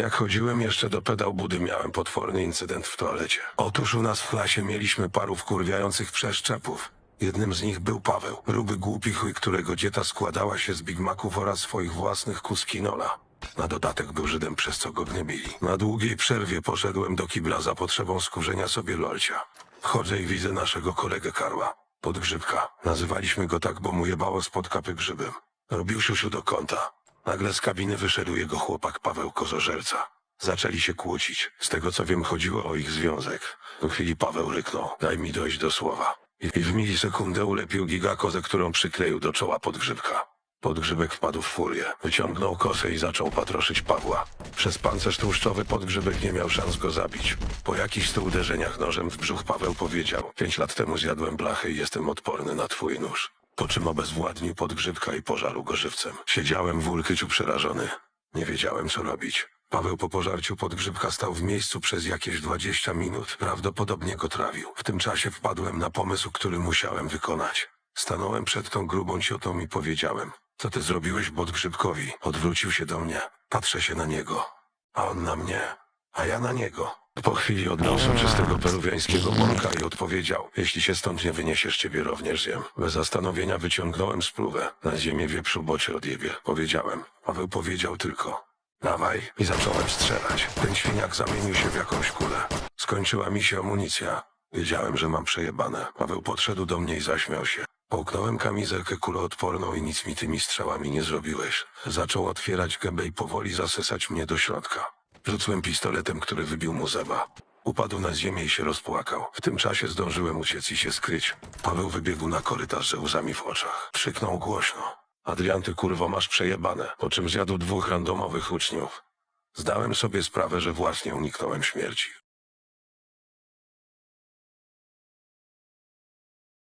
Jak chodziłem jeszcze do pedał budy, miałem potworny incydent w toalecie. Otóż u nas w klasie mieliśmy paru wkurwiających przeszczepów. Jednym z nich był Paweł, ruby głupi chuj, którego dieta składała się z Big Maców oraz swoich własnych kuskinola. Na dodatek był Żydem, przez co go gnębili. Na długiej przerwie poszedłem do kibla za potrzebą skurzenia sobie lolcia. Wchodzę i widzę naszego kolegę Karła. Podgrzybka. Nazywaliśmy go tak, bo mu jebało spod kapy grzybem. Robił siusiu do kąta. Nagle z kabiny wyszedł jego chłopak Paweł Kozożerca. Zaczęli się kłócić. Z tego co wiem, chodziło o ich związek. Po chwili Paweł ryknął. Daj mi dojść do słowa. I w milisekundę ulepił gigakozę, którą przykleił do czoła podgrzybka. Podgrzybek wpadł w furię. Wyciągnął kosę i zaczął patroszyć Pawła. Przez pancerz tłuszczowy podgrzybek nie miał szans go zabić. Po jakichś stu uderzeniach nożem w brzuch Paweł powiedział Pięć lat temu zjadłem blachę i jestem odporny na twój nóż. Po czym obezwładnił podgrzybka i pożarł go żywcem. Siedziałem w ulkyciu przerażony. Nie wiedziałem co robić. Paweł po pożarciu podgrzybka stał w miejscu przez jakieś dwadzieścia minut. Prawdopodobnie go trawił. W tym czasie wpadłem na pomysł, który musiałem wykonać. Stanąłem przed tą grubą ciotą i powiedziałem, co ty zrobiłeś Podgrzybkowi? Odwrócił się do mnie. Patrzę się na niego. A on na mnie. A ja na niego. Po chwili oddał soczystego peruwiańskiego bąka i odpowiedział, jeśli się stąd nie wyniesiesz, ciebie również zjem. Bez zastanowienia wyciągnąłem spluwę. Na ziemię wieprzu, bo cię odjebie. Powiedziałem. Paweł powiedział tylko, dawaj. I zacząłem strzelać. Ten świniak zamienił się w jakąś kulę. Skończyła mi się amunicja. Wiedziałem, że mam przejebane. Paweł podszedł do mnie i zaśmiał się. Połknąłem kamizelkę kuloodporną i nic mi tymi strzałami nie zrobiłeś. Zaczął otwierać gębę i powoli zasysać mnie do środka. Rzucłem pistoletem, który wybił mu zęba. Upadł na ziemię i się rozpłakał. W tym czasie zdążyłem uciec i się skryć. Paweł wybiegł na korytarz ze łzami w oczach. Krzyknął głośno. Adrian, ty kurwo masz przejebane. Po czym zjadł dwóch randomowych uczniów. Zdałem sobie sprawę, że właśnie uniknąłem śmierci.